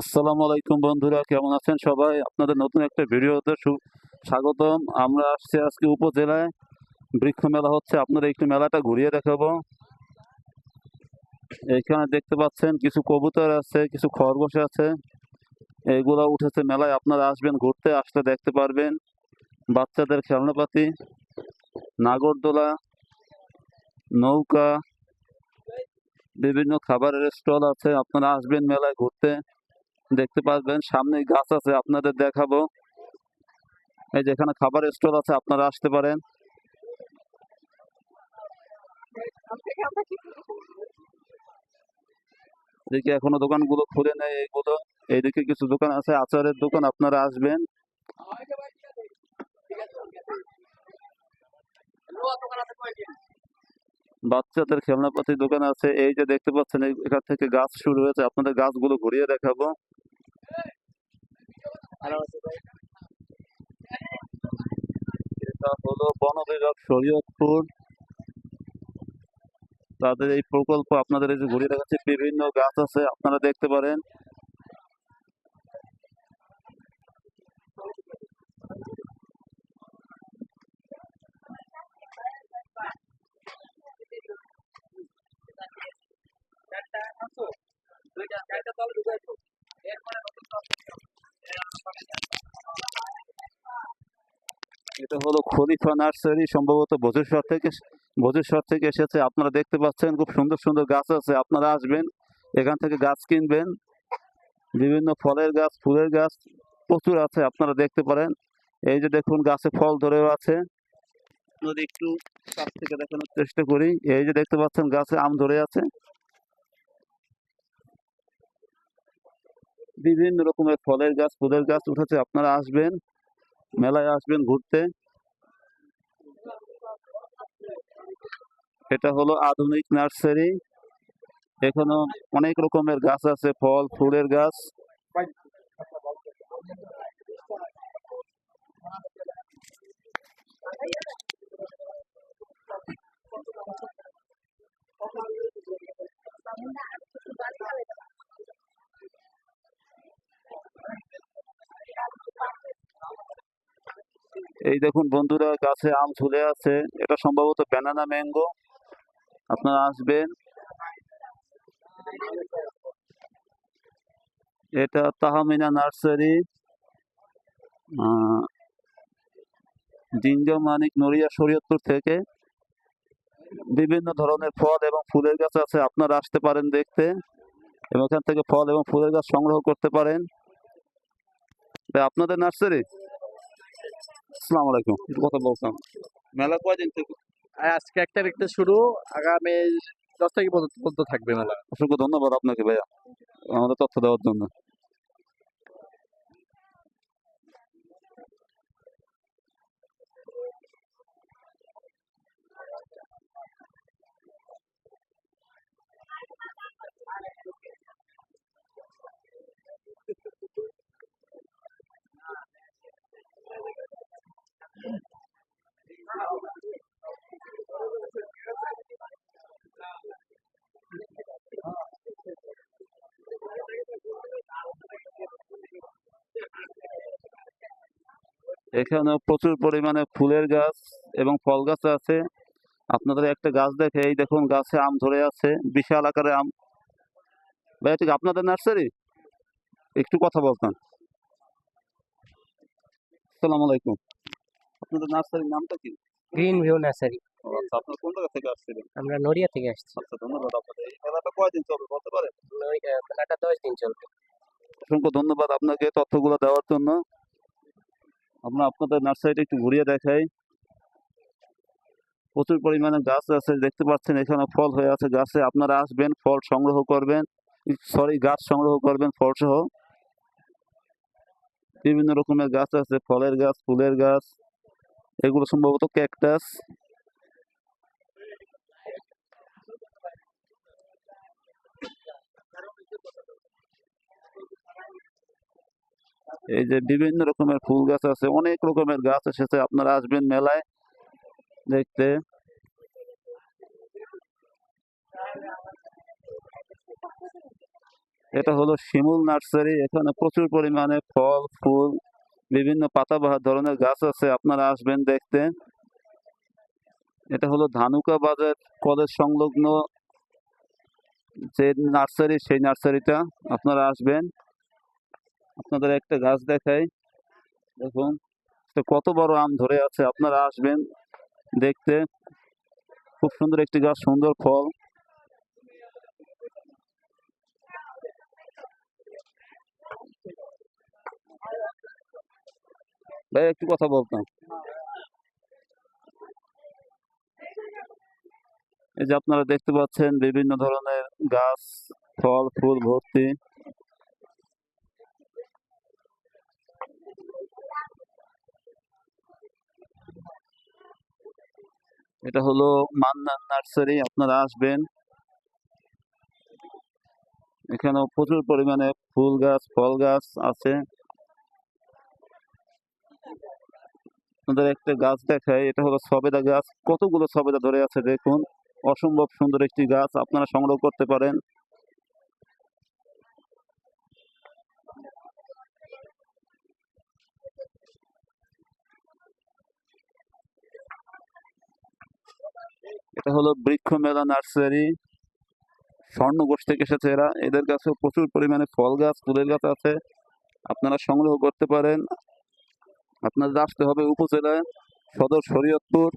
আসসালামু আলাইকুম বন্ধুরা, কেমন আছেন সবাই? আপনাদের নতুন একটা ভিডিওতে স্বাগতম। আমরা আসছি আজকে উপজেলায়। বৃক্ষ মেলা হচ্ছে আপনারা একটু মেলাটা ঘুরিয়ে দেখাবো। এখানে দেখতে পাচ্ছেন, কিছু কবুতর আছে, কিছু খরগোশ আছে। এইগুলা উঠেছে মেলায়, আপনারা আসবেন ঘুরতে, আসলে দেখতে পারবেন। বাচ্চাদের খেলনাপাতি, নাগরদোলা, নৌকা, বিভিন্ন খাবারের স্টল আছে, আপনারা আসবেন মেলায় ঘুরতে। দেখতে পারবেন সামনে গাছ আছে, আপনাদের দেখাবো। এই যে এখানে খাবারের স্টল আছে, আপনারা আসতে পারেন। এদিকে এখনও দোকানগুলো খুলে নেই এইগুলো এইদিকে কিছু দোকান আছে, আচারের দোকান, আপনারা আসবেন। বাচ্চাদের খেলনাপাতি দোকান আছে। এই যে দেখতে পাচ্ছেন এখান থেকে গাছ শুরু হয়েছে। আপনাদের গাছগুলো ঘুরিয়ে দেখাবো। এটা হলো বন বিভাগ শরীয়তপুর। তাদের এই প্রকল্প আপনাদের এই যে ঘুরিয়ে দেখাচ্ছে, বিভিন্ন গাছ আছে, আপনারা দেখতে পারেন। এটা হলো খলিফা নার্সারি, সম্ভবত বজেশ্বর থেকে বজেশ্বর থেকে এসেছে। আপনারা দেখতে পাচ্ছেন, খুব সুন্দর সুন্দর গাছ আছে। আপনারা আসবেন, এখান থেকে গাছ কিনবেন। বিভিন্ন ফলের গাছ, ফুলের গাছ প্রচুর আছে, আপনারা দেখতে পারেন। এই যে দেখুন, গাছে ফল ধরেও আছে। যদি একটু কাছ থেকে দেখানোর চেষ্টা করি, এই যে দেখতে পাচ্ছেন গাছে আম ধরে আছে। বিভিন্ন রকমের ফলের গাছ, ফুলের গাছ উঠেছে, আপনারা আসবেন, মেলায় আসবেন ঘুরতে। এটা হলো আধুনিক নার্সারি। এখানে অনেক রকমের গাছ আছে, ফল, ফুলের গাছ। এই দেখুন বন্ধুরা, গাছে আম ঝুলে আছে। এটা সম্ভবত ব্যানানা ম্যাঙ্গো আপনারা আসবেন। এটা তাহমিনা নার্সারি। জিঞ্জা মানিক নড়িয়া শরীয়তপুর থেকে। বিভিন্ন ধরনের ফল এবং ফুলের গাছ আছে, আপনারা আসতে পারেন দেখতে। এবং এখান থেকে ফল এবং ফুলের গাছ সংগ্রহ করতে পারেন। আপনাদের নার্সারি? আসসালামু আলাইকুম। কথা বলতাম মেলা কয়দিন থেকে? আজকে এক তারিখ থেকে শুরু। আগামী দশ তারিখ পর্যন্ত পর্যন্ত থাকবে মেলা। অসংখ্য ধন্যবাদ আপনাকে ভাইয়া আমাদের তথ্য দেওয়ার জন্য। এখানে প্রচুর পরিমাণে ফুলের গাছ এবং ফল গাছ আছে। আপনাদের একটা গাছ দেখে এই দেখুন গাছে আম ধরে আছে বিশাল আকারে আম। ভাইয়া ঠিক আপনাদের নার্সারি? একটু কথা বলতাম আসসালামু আলাইকুম। আপনাদের নার্সারির নামটা কি? Green view nursery. আচ্ছা আপনার কোন জায়গা থেকে আসছিলেন? আমরা নড়িয়া থেকে আসছি। আচ্ছা ধন্যবাদ আপনাদের। এই মেলাটা কয়দিন চলবে বলতে পারেন? মেলাটা দশ দিন চলবে। অসংখ্য ধন্যবাদ আপনাকে তথ্যগুলো দেওয়ার জন্য। আমরা আপনাদের নার্সারিটা একটু ঘুরিয়ে দেখাই। প্রচুর পরিমাণে গাছ আছে, দেখতে পাচ্ছেন এখানে ফল হয়ে আছে গাছে, আপনারা আসবেন, ফল সংগ্রহ করবেন, সরি, গাছ সংগ্রহ করবেন, ফল সহ। বিভিন্ন রকমের গাছ আছে, ফলের গাছ, ফুলের গাছ, এগুলো সম্ভবত ক্যাকটাস। এই যে বিভিন্ন রকমের ফুল গাছ আছে, অনেক রকমের গাছ এসেছে, আপনারা আসবেন মেলায় দেখতে। এটা হলো শিমুল নার্সারি, এখানে প্রচুর পরিমাণে ফল, ফুল, বিভিন্ন পাতাবাহার ধরনের গাছ আছে, আপনারা আসবেন দেখতে। এটা হলো ধানুকা বাজার কলেজ সংলগ্ন যে নার্সারি, সেই নার্সারিটা আপনারা আসবেন। আপনাদের একটা গাছ দেখাই। দেখুন কত বড় আম ধরে আছে, আপনারা আসবেন দেখতে। খুব সুন্দর একটি গাছ, সুন্দর ফল। ভাই, একটু কথা বলতাম এই যে আপনারা দেখতে পাচ্ছেন, বিভিন্ন ধরনের গাছ, ফল, ফুল ভর্তি। এটা হলো মান্নান নার্সারি, আপনারা আসবেন। এখানেও প্রচুর পরিমাণে ফুল গাছ, ফল গাছ আছে। আপনাদের একটা গাছ দেখায় এটা হলো সবেদা গাছ। কতগুলো সবেদা ধরে আছে দেখুন। অসম্ভব সুন্দর একটি গাছ, আপনারা সংগ্রহ করতে পারেন। এটা হলো বৃক্ষ মেলা নার্সারি। স্বর্ণগোষ্ঠ থেকে এসেছে এরা। এদের কাছে প্রচুর পরিমাণে ফল গাছ, ফুলের গাছ আছে। আপনারা সংগ্রহ করতে পারেন। আপনাদের আসতে হবে উপজেলায়, সদর শরীয়তপুর।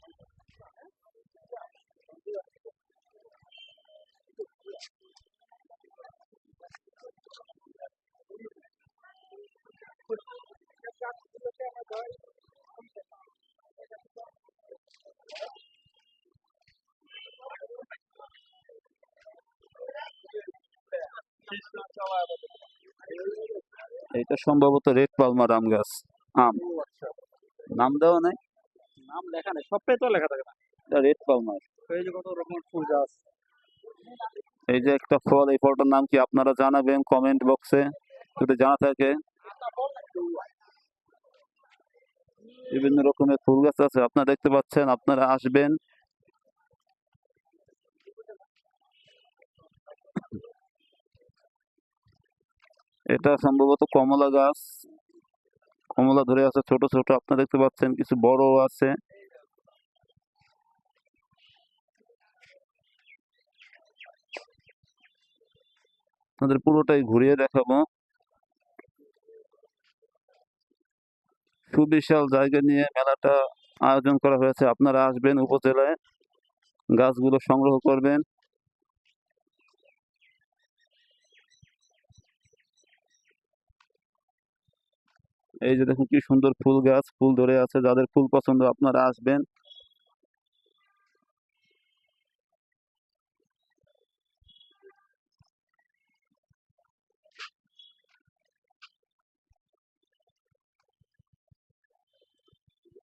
এটা সম্ভবত রেড পালমার আম গাছ। আম। নাম দেওয়া নাই? নাম লেখা নেই সবটাই তো লেখা থাকে না। এটা রেড পালমার এই যে কত রকমের ফুল গাছ। এই যে একটা ফল এই ফলটার নাম কি আপনারা জানাবেন কমেন্ট বক্সে? যদি জানা থাকে। বিভিন্ন রকমের ফুল গাছ আছে আপনারা দেখতে পাচ্ছেন আপনারা আসবেন। এটা সম্ভবত কমলা গাছ। কমলা ধরে আছে ছোট ছোট। আপনারা দেখতে পাচ্ছেন কিছু বড় আছে। আপনাদের পুরোটাই ঘুরিয়ে দেখাবো। সুবিশাল জায়গা নিয়ে মেলাটা আয়োজন করা হয়েছে। আপনারা আসবেন উপজেলায়। গাছগুলো সংগ্রহ করবেন। এই যে দেখুন কি সুন্দর ফুল গাছ, ফুল ধরে আছে, যাদের ফুল পছন্দ আপনারা আসবেন।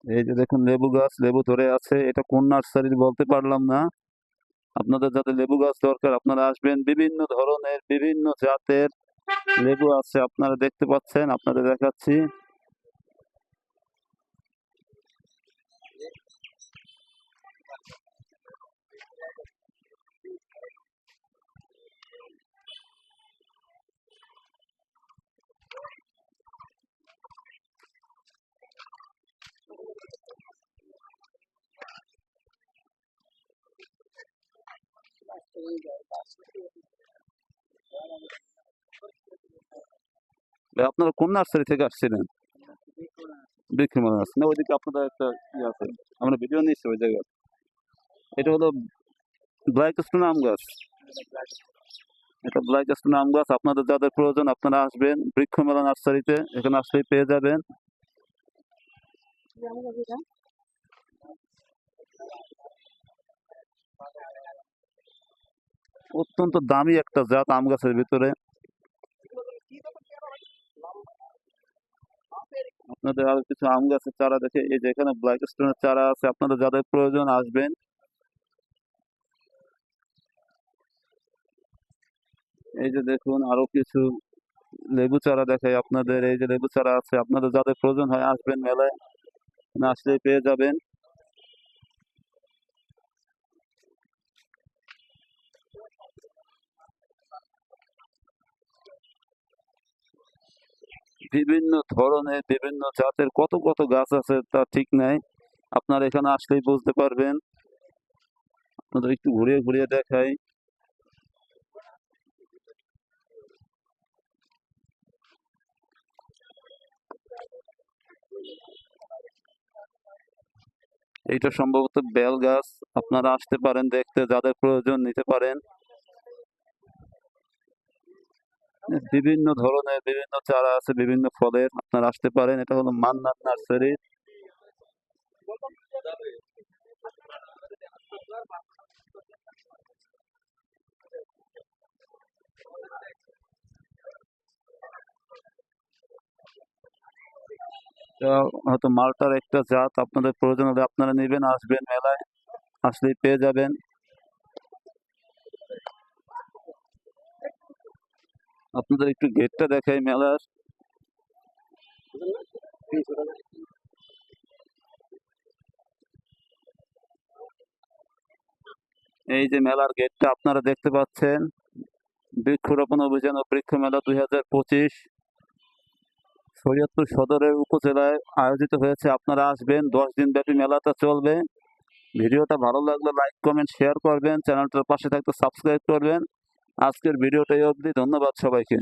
এই যে দেখুন লেবু গাছ, লেবু ধরে আছে। এটা কোন নার্সারির বলতে পারলাম না। আপনাদের যাতে লেবু গাছ দরকার, আপনারা আসবেন। বিভিন্ন ধরনের, বিভিন্ন জাতের লেবু আছে, আপনারা দেখতে পাচ্ছেন, আপনাদের দেখাচ্ছি। আপনারা কোন নার্সারি থেকে আসছিলেন? বৃক্ষমালা আছে না, ওইদিকে আপনাদের একটা ইয়ে আছে। আমরা ভিডিও নিয়েছি ওই জায়গায়। এটা হলো ব্ল্যাক স্টোন আম গাছ। এটা ব্ল্যাক স্টোন আম গাছ। আপনাদের যাদের প্রয়োজন আপনারা আসবেন। বৃক্ষমেলা নার্সারিতে এখানে আসলেই পেয়ে যাবেন। অত্যন্ত দামি একটা জাত আম গাছের ভিতরে। আপনাদের আরও কিছু আম গাছের চারা দেখে, এই যে এখানে ব্ল্যাক স্টোনের চারা আছে, আপনাদের যাদের প্রয়োজন আসবেন। এই যে দেখুন, আরও কিছু লেবু চারা দেখাই আপনাদের। এই যে লেবু চারা আছে, আপনাদের যাদের প্রয়োজন হয় আসবেন মেলায়। না আসলেই পেয়ে যাবেন। বিভিন্ন ধরনের, বিভিন্ন জাতের কত কত গাছ আছে তা ঠিক নাই। আপনারা এখানে আসলেই বুঝতে পারবেন। আপনাদের একটু ঘুরিয়ে ঘুরিয়ে দেখাই। এইটা সম্ভবত বেল গাছ। আপনারা আসতে পারেন দেখতে, যাদের প্রয়োজন নিতে পারেন। বিভিন্ন ধরনের, বিভিন্ন চারা আছে, বিভিন্ন ফলের, আপনারা আসতে পারেন। এটা হলো মান্নার নার্সারি। হয়তো মালটার একটা জাত, আপনাদের প্রয়োজন হলে আপনারা নেবেন, আসবেন মেলায়, আসলেই পেয়ে যাবেন। আপনাদের একটু গেটটা দেখাই মেলার। এই যে মেলার গেটটা আপনারা দেখতে পাচ্ছেন। বৃক্ষরোপণ অভিযান ও বৃক্ষ মেলা দুই হাজার পঁচিশ। শরীয়তপুর সদরের উপজেলায় আয়োজিত হয়েছে। আপনারা আসবেন, দশ দিন ব্যাপী মেলাটা চলবে। ভিডিওটা ভালো লাগলে লাইক কমেন্ট শেয়ার করবেন। চ্যানেলটার পাশে থাকতে সাবস্ক্রাইব করবেন। আজকের ভিডিওটাই অবধি ধন্যবাদ সবাইকে।